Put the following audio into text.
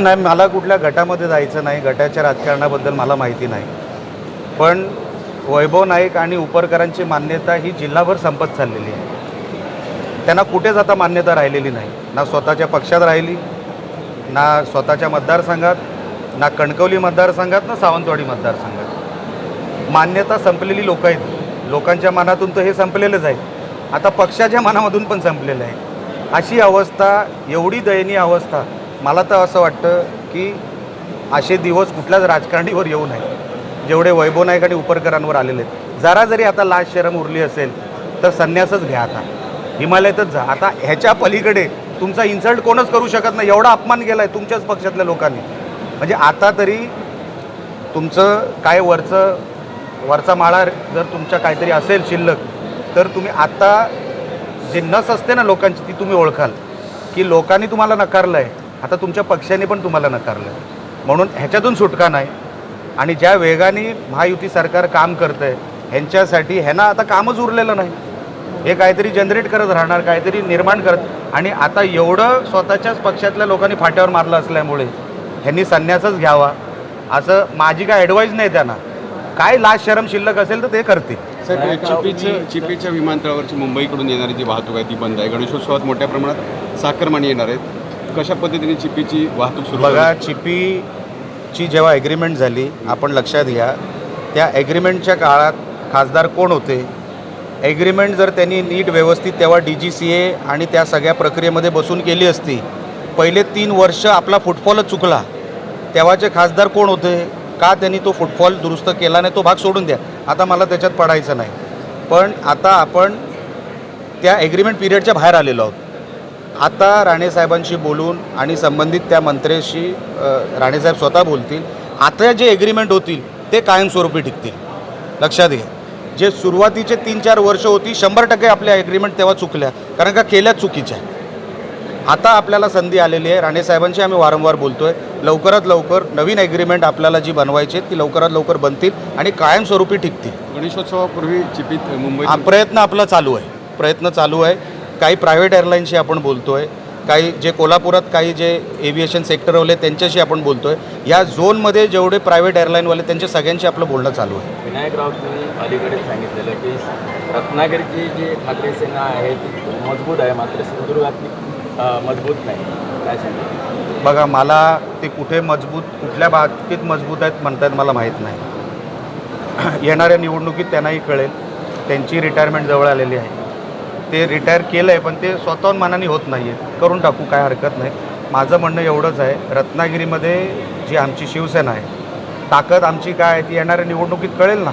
नाही मला कुठल्या गटामध्ये जायचं नाही गटाच्या राजकारणाबद्दल मला माहिती नाही. पण वैभव नाईक आणि उपरकरांची मान्यता ही जिल्हाभर संपत चाललेली आहे. त्यांना कुठेच आता मान्यता राहिलेली नाही. ना स्वतःच्या पक्षात राहिली ना स्वतःच्या मतदारसंघात ना कणकवली मतदारसंघात ना सावंतवाडी मतदारसंघात. मान्यता संपलेली लोक आहेत. लोकांच्या मनातून तर हे संपलेलंच आहे. आता पक्षाच्या मनामधून पण संपलेलं आहे. अशी अवस्था एवढी दयनीय अवस्था मला तर असं वाटतं की असे दिवस कुठल्याच राजकारणीवर येऊ नये. जेवढे वैभव नाईक आणि उपरकरांवर आलेले आहेत. जरा जरी आता लाज शरम उरली असेल तर संन्यासच घ्या आता. हिमालयातच जा. आता ह्याच्या पलीकडे तुमचा इन्सल्ट कोणच करू शकत नाही. एवढा अपमान केला आहे तुमच्याच पक्षातल्या लोकांनी. म्हणजे आता तरी तुमचं काय वरचं वरचा माळा जर तुमच्या काहीतरी असेल शिल्लक तर तुम्ही आता जे नस असते ना लोकांची ती तुम्ही ओळखाल. की लोकांनी तुम्हाला नकारलं आहे आता तुमच्या पक्षाने पण तुम्हाला नकारलं आहे म्हणून ह्याच्यातून सुटका नाही. आणि ज्या वेगाने महायुती सरकार काम करतं आहे ह्यांच्यासाठी ह्यांना आता कामच उरलेलं नाही. हे काहीतरी जनरेट करत राहणार काहीतरी निर्माण करत. आणि आता एवढं स्वतःच्याच पक्षातल्या लोकांनी फाट्यावर मारलं असल्यामुळे ह्यांनी संन्यासच घ्यावा. असं माझी काय ॲडवाईस नाही त्यांना. काय लाज शरम शिल्लक असेल तर ते करतील. साहेब चिपीचं चिपीच्या विमानतळावरची मुंबईकडून येणारी जी वाहतूक आहे ती बंद आहे. गणेशोत्सवात मोठ्या प्रमाणात साखरमानी येणार आहेत. कशा पद्धतीने चिपीची वाहतूक सुरू बघा? चिपीची जेव्हा ॲग्रीमेंट झाली आपण लक्षात घ्या त्या ॲग्रीमेंटच्या काळात खासदार कोण होते? ॲग्रीमेंट जर त्यांनी नीट व्यवस्थित तेव्हा डी जी सी ए आणि त्या सगळ्या प्रक्रियेमध्ये बसून केली असती पहिले तीन वर्ष आपला फुटफॉलच चुकला. तेव्हाचे खासदार कोण होते? का त्यांनी तो फुटफॉल दुरुस्त केला नाही तो भाग सोडून द्या. आता मला त्याच्यात पडायचं नाही. पण आता आपण त्या ॲग्रीमेंट पिरियडच्या बाहेर आलेलो आहोत. आता राणेसाहेबांशी बोलून आणि संबंधित त्या मंत्र्याशी राणेसाहेब स्वतः बोलतील. आता जे ॲग्रीमेंट होतील ते कायमस्वरूपी टिकतील. लक्षात घ्या. जे सुरुवातीचे तीन चार वर्ष होती शंभर टक्के आपल्या एग्रीमेंट तेव्हा चुकल्या. कारण का केल्या चुकीच्या आता आपल्याला संधी आलेली आहे. राणेसाहेबांशी आम्ही वारंवार बोलतो आहे लवकरात लवकर नवीन ॲग्रीमेंट आपल्याला जी बनवायची आहेत ती लवकरात लवकर बनतील आणि कायमस्वरूपी टिकतील. गणेशोत्सवापूर्वी चिपीत मुंबईत हा प्रयत्न आपला चालू आहे. प्रयत्न चालू आहे. काही प्रायव्हेट एअरलाईनशी आपण बोलतो आहे काही जे कोल्हापुरात काही जे एव्हिएशन सेक्टरवाले त्यांच्याशी आपण बोलतो आहे या झोनमध्ये जेवढे प्रायव्हेट एअरलाईनवाले त्यांच्या सगळ्यांशी आपलं बोलणं चालू आहे. विनायक राऊतांनी अलीकडे सांगितलेलं की रत्नागिरीची जी ठाकरे सेना आहे ती मजबूत आहे मात्र सिंधुदुर्गातली मजबूत नाही. काय सांगितलं बघा मला ते कुठे मजबूत कुठल्या बाबतीत मजबूत आहेत म्हणतात मला माहीत नाही. येणाऱ्या निवडणुकीत त्यांनाही कळेल. त्यांची रिटायरमेंट जवळ आलेली आहे. ते रिटायर केलं आहे पण ते स्वतःहून मनाने होत नाही आहे करून टाकू काय हरकत नाही. माझं म्हणणं एवढंच आहे रत्नागिरीमध्ये जी आमची शिवसेना आहे ताकद आमची काय आहे ती येणाऱ्या निवडणुकीत कळेल ना.